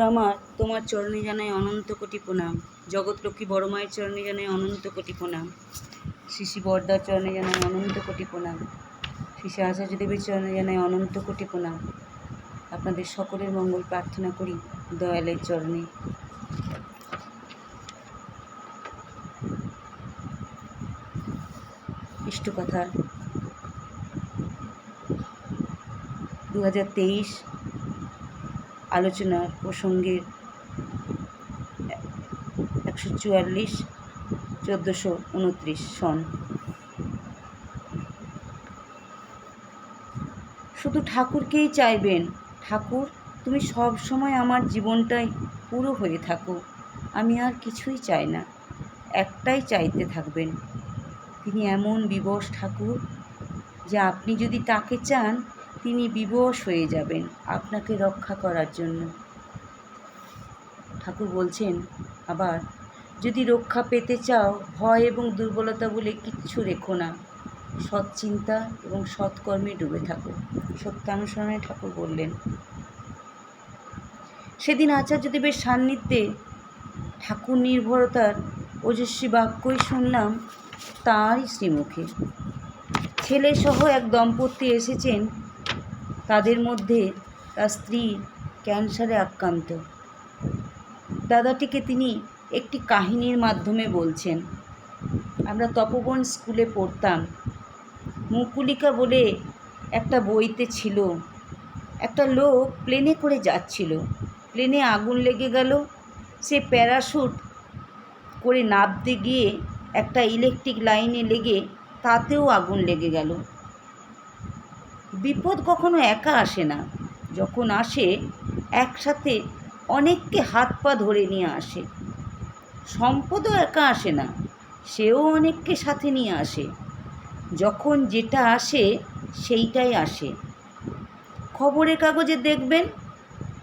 আমার তোমার চরণে জানাই অনন্ত কোটি প্রণাম। জগৎলক্ষ্মী বড় মায়ের চরণে জানাই অনন্ত কোটি প্রণাম। শ্রী শ্রী বরদার চরণে জানাই অনন্ত কোটি প্রণাম। শ্রী আচার্য দেবীর চরণে জানাই অনন্ত কোটি প্রণাম। আপনাদের সকলের মঙ্গল প্রার্থনা করি দয়ালের চরণে। ইষ্টকথা দু হাজার তেইশ আলোচনার প্রসঙ্গের একশো চুয়াল্লিশ, চোদ্দোশো উনত্রিশ সন। শুধু ঠাকুরকেই চাইবেন, ঠাকুর, তুমি সব সময় আমার জীবনটাই পুরো হয়ে থাকো, আমি আর কিছুই চাই না, একটাই চাইতে থাকবেন। তিনি এমন বিবশ ঠাকুর যে আপনি যদি তাকে চান তিনি বিবশ হয়ে যাবেন আপনাকে রক্ষা করার জন্য। ঠাকুর বলছেন, আবার যদি রক্ষা পেতে চাও, ভয় এবং দুর্বলতা বলে কিচ্ছু রেখো না। সৎ চিন্তা এবং সৎকর্মে ডুবে থাকো। সত্যানুসরণে ঠাকুর বললেন। সেদিন আচার্য আচার্যদেবের সান্নিধ্যে ঠাকুর নির্ভরতার ওজস্বী বাক্যই শুনলাম তাঁরই শ্রীমুখে। ছেলেসহ এক দম্পতি এসেছেন তাদের মধ্যে তার স্ত্রী ক্যান্সারে আক্রান্ত। দাদাটিকে তিনি একটি কাহিনীর মাধ্যমে বলছেন। আমরা তপবন স্কুলে পড়তাম। মুকুলিকা বলে একটা বইতে ছিল। একটা লোক প্লেনে করে যাচ্ছিল। প্লেনে আগুন লেগে গেল। সে প্যারাশুট করে নামতে গিয়ে একটা ইলেকট্রিক লাইনে লেগে তাতেও আগুন লেগে গেল। বিপদ কখনো একা আসে না। যখন আসে, একসাথে অনেককে হাত পা ধরে নিয়ে আসে। সম্পদও একা আসে না, সেও অনেককে সাথে নিয়ে আসে। যখন যেটা আসে, সেইটাই আসে। খবরের কাগজে দেখবেন,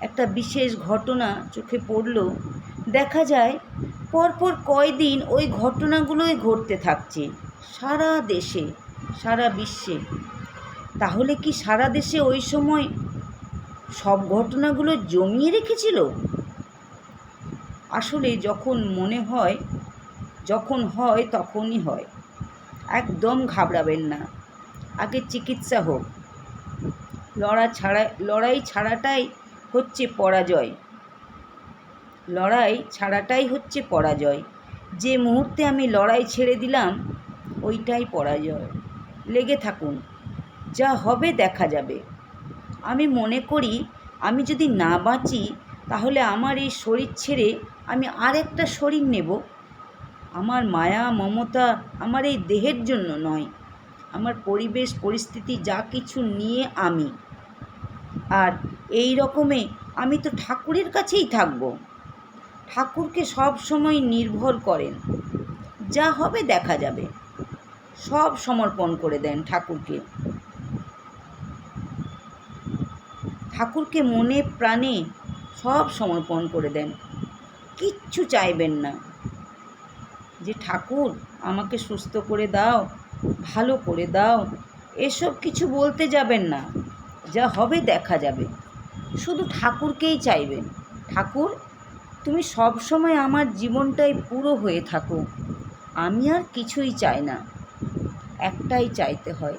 একটা বিশেষ ঘটনা চোখে পড়ল। দেখা যায়, পরপর কয়দিন ওই ঘটনাগুলোই ঘটতে থাকছে। সারা দেশে, সারা বিশ্বে। তাহলে কি সারা দেশে ওই সময় সব ঘটনাগুলো জমিয়ে রেখেছিল? আসলে যখন মনে হয়, যখন হয় তখনই হয়। একদম ঘাবড়াবেন না। আগে চিকিৎসা হোক। লড়া ছাড়া, লড়াই ছাড়াটাই হচ্ছে পরাজয়। লড়াই ছাড়াটাই হচ্ছে পরাজয়। যে মুহূর্তে আমি লড়াই ছেড়ে দিলাম, ওইটাই পরাজয়। লেগে থাকুন। যা হবে দেখা যাবে। আমি মনে করি, আমি যদি না বাঁচি, তাহলে আমার এই শরীর ছেড়ে আমি আর একটা শরীর নেব। আমার মায়া, মমতা আমার এই দেহের জন্য নয়। আমার পরিবেশ, পরিস্থিতি যা কিছু নিয়ে আমি। আর এই রকমে আমি তো ঠাকুরের কাছেই থাকব। ঠাকুরকে সব সময় নির্ভর করেন। যা হবে দেখা যাবে। সব সমর্পণ করে দেন ঠাকুরকে। ঠাকুরকে মনে প্রাণে সব সমর্পণ করে দেন। কিচ্ছু চাইবেন না। যে ঠাকুর, আমাকে সুস্থ করে দাও, ভালো করে দাও, এসব কিছু বলতে যাবেন না। যা হবে দেখা যাবে। শুধু ঠাকুরকেই চাইবেন। ঠাকুর, তুমি সব সময় আমার জীবনটাই পুরো হয়ে থাকো। আমি আর কিছুই চাই না। একটাই চাইতে হয়।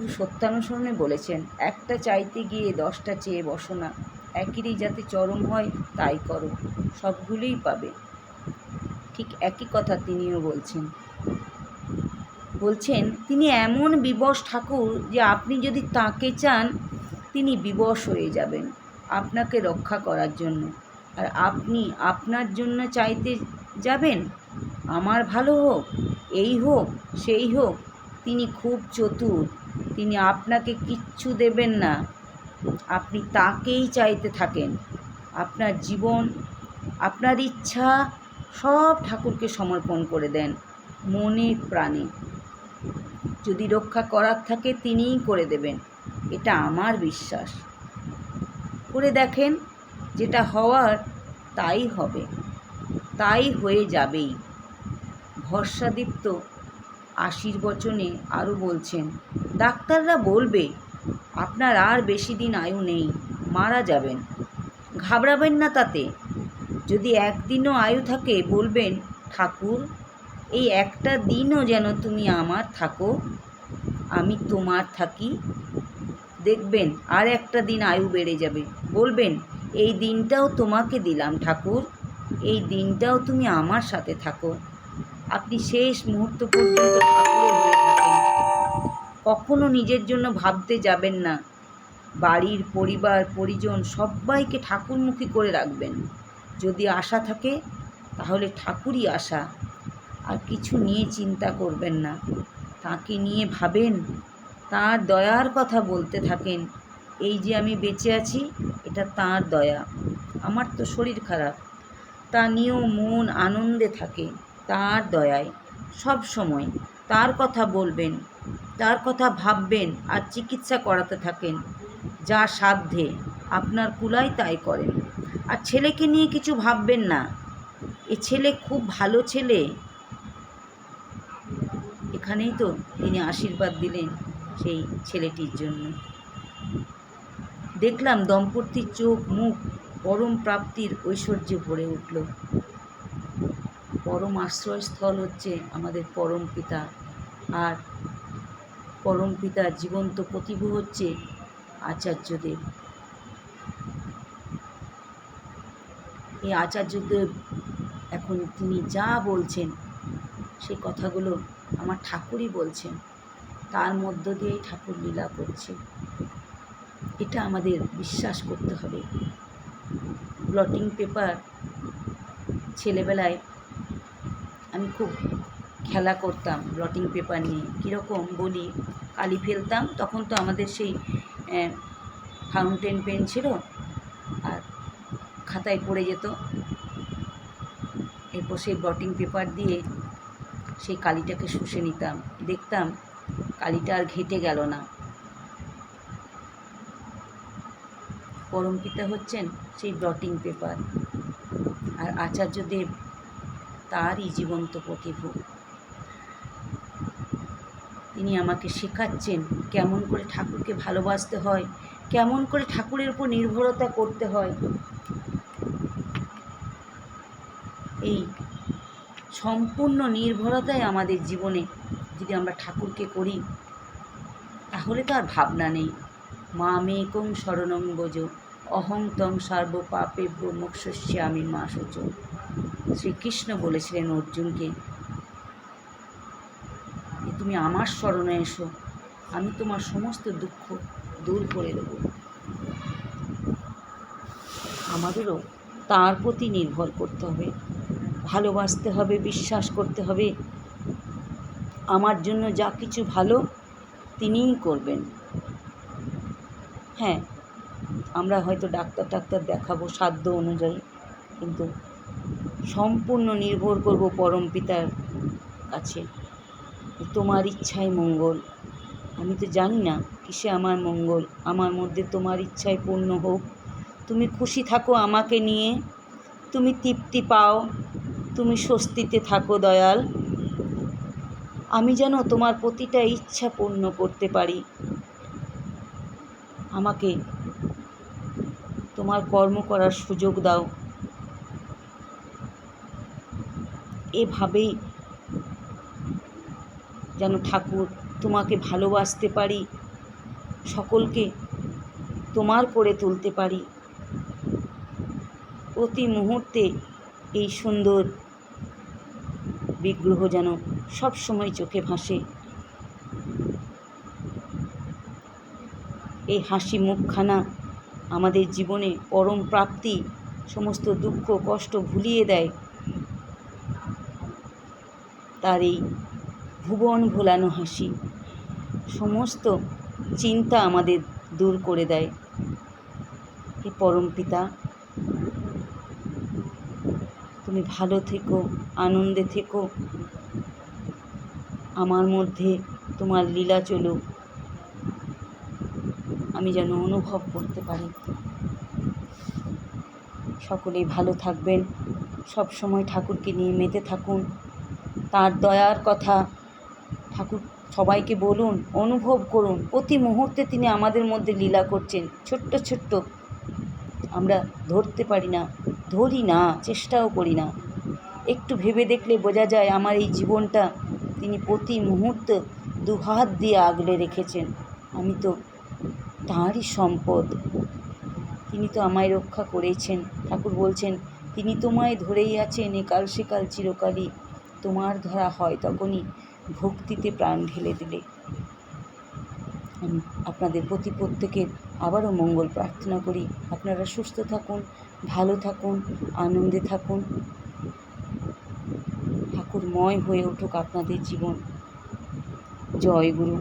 ঠাকুর সত্যানুসরণে বলেছেন, একটা চাইতে গিয়ে দশটা চেয়ে বসো না। একইরই যাতে চরম হয়, তাই করো। সবগুলোই পাবে। ঠিক একই কথা তিনিও বলছেন। বলছেন, তিনি এমন বিবশ ঠাকুর যে আপনি যদি তাকে চান, তিনি বিবশ হয়ে যাবেন আপনাকে রক্ষা করার জন্য। আর আপনি আপনার জন্য চাইতে যাবেন, আমার ভালো হোক, এই হোক, সেই হোক, তিনি খুব চতুর। তিনি আপনাকে কিচ্ছু দেবেন না। আপনি তাকেই চাইতে থাকেন। আপনার জীবন, আপনার ইচ্ছা সব ঠাকুরকে সমর্পণ করে দেন, মনে প্রাণে। যদি রক্ষা করার থাকে তিনিই করে দেবেন, এটা আমার বিশ্বাস। করে দেখেন, যেটা হওয়ার তাই হবে, তাই হয়ে যাবেই। ভরসাদীপ্ত আশীর্বচনে আরও বলছেন, ডাক্তাররা বলবে, আপনার আর বেশি দিন আয়ু নেই, মারা যাবেন। ঘাবড়াবেন না তাতে। যদি একদিনও আয়ু থাকে, বলবেন, ঠাকুর, এই একটা দিনও যেন তুমি আমার থাকো, আমি তোমার থাকি। দেখবেন, আর একটা দিন আয়ু বেড়ে যাবে। বলবেন, এই দিনটাও তোমাকে দিলাম, ঠাকুর, এই দিনটাও তুমি আমার সাথে থাকো। আপনি শেষ মুহূর্ত পর্যন্ত কখনো নিজের জন্য ভাবতে যাবেন না। বাড়ির পরিবার, পরিজন সবাইকে ঠাকুরমুখী করে রাখবেন। যদি আশা থাকে, তাহলে ঠাকুরই আশা। আর কিছু নিয়ে চিন্তা করবেন না। তাকে নিয়ে ভাবেন, তার দয়ার কথা বলতে থাকেন। এই যে আমি বেঁচে আছি, এটা তার দয়া। আমার তো শরীর খারাপ। তা নিয়েও মন আনন্দে থাকে। তার দয়ায় সব সময় তার কথা বলবেন, তার কথা ভাববেন আর চিকিৎসা করাতে থাকেন। যা সাধ্যে আপনার কুলাই তাই করেন। আর ছেলেকে নিয়ে কিছু ভাববেন না। এ ছেলে খুব ভালো ছেলে। এখানেই তো তিনি আশীর্বাদ দিলেন সেই ছেলেটির জন্য। দেখলাম দম্পতির চোখ, মুখ পরম প্রাপ্তির ঐশ্বর্যে ভরে উঠল। পরম আশ্রয়স্থল হচ্ছে আমাদের পরম পিতা। আর পরম পিতার জীবন্ত প্রতিভু হচ্ছে আচার্যদেব। এই আচার্যদেব এখন তিনি যা বলছেন সেই কথাগুলো আমার ঠাকুরই বলছেন। তার মধ্য দিয়েই ঠাকুর লীলা করছে। এটা আমাদের বিশ্বাস করতে হবে। ব্লটিং পেপার ছেলেবেলায় আমি খুব খেলা করতাম ব্লটিং পেপার নিয়ে। কীরকম বলি, কালি ফেলতাম, তখন তো আমাদের সেই ফাউন্টেন পেন ছিল, আর খাতায় পড়ে যেত। এরপর সেই ব্লটিং পেপার দিয়ে সেই কালিটাকে শুষে নিতাম। দেখতাম কালিটা আর ঘেঁটে গেল না। পরম পিতা হচ্ছেন সেই ব্লটিং পেপার আর আচার্যদেব তারই জীবন্ত প্রতিভু। তিনি আমাকে শেখাচ্ছেন কেমন করে ঠাকুরকে ভালোবাসতে হয়, কেমন করে ঠাকুরের উপর নির্ভরতা করতে হয়। এই সম্পূর্ণ নির্ভরতাই আমাদের জীবনে যদি আমরা ঠাকুরকে করি, তাহলে তো আর ভাবনা নেই। মা মেকং শরণং বোজ অহং তং সর্ব পাপে ব্রহ্মস্য আমি মা সূচ শ্রীকৃষ্ণ বলেছিলেন অর্জুনকে তুমি আমার স্মরণে এসো, আমি তোমার সমস্ত দুঃখ দূর করে দেব। আমাদেরও তার প্রতি নির্ভর করতে হবে, ভালোবাসতে হবে, বিশ্বাস করতে হবে। আমার জন্য যা কিছু ভালো, তিনিই করবেন। হ্যাঁ আমরা হয়তো ডাক্তার টাক্তার দেখাবো সাধ্য অনুযায়ী, কিন্তু সম্পূর্ণ নির্ভর করব পরম পিতার কাছে। তোমার ইচ্ছাই মঙ্গল। আমি তো জানি না কিসে আমার মঙ্গল। আমার মধ্যে তোমার ইচ্ছাই পূর্ণ হোক। তুমি খুশি থাকো আমাকে নিয়ে। তুমি তৃপ্তি পাও। তুমি স্বস্তিতে থাকো দয়াল। আমি যেন তোমার প্রতিটা ইচ্ছা পূর্ণ করতে পারি। আমাকে তোমার কর্ম করার সুযোগ দাও। এভাবেই যেন ঠাকুর তোমাকে ভালোবাসতে পারি, সকলকে তোমার করে তুলতে পারি। প্রতি মুহূর্তে এই সুন্দর বিগ্রহ যেন সব সময় চোখে ভাসে। এই হাসি মুখখানা আমাদের জীবনে পরম প্রাপ্তি, সমস্ত দুঃখ কষ্ট ভুলিয়ে দেয়। তার এই ভুবন ভোলানো হাসি। সমস্ত চিন্তা আমাদের দূর করে দেয়। হে পরম পিতা, তুমি ভালো থেকো, আনন্দে থেকো। আমার মধ্যে তোমার লীলা চলুক আমি যেন অনুভব করতে পারি। সকলেই ভালো থাকবেন। সব সময় ঠাকুরকে নিয়ে মেতে থাকুন। তার দয়ার কথা। ঠাকুর, সবাইকে বলুন, অনুভব করুন। প্রতি মুহূর্তে তিনি আমাদের মধ্যে লীলা করছেন। ছোট্ট ছোট্ট। আমরা ধরতে পারি না, ধরি না, চেষ্টাও করি না। একটু ভেবে দেখলে বোঝা যায় আমার এই জীবনটা তিনি প্রতি মুহূর্ত দুহাত দিয়ে আগলে রেখেছেন। আমি তো তাঁরই সম্পদ। তিনি তো আমায় রক্ষা করেছেন। ঠাকুর বলছেন, তিনি তোমায় ধরেই আছেন একাল সেকাল চিরকালই। তোমার ধরা হয় তখনই ভক্তিতে প্রাণ ঢেলে দিলে। আপনাদের প্রতি প্রত্যেকের আবারও মঙ্গল প্রার্থনা করি। আপনারা সুস্থ থাকুন, ভালো থাকুন, আনন্দে থাকুন। ঠাকুরময় হয়ে উঠুক আপনাদের জীবন। জয় গুরু।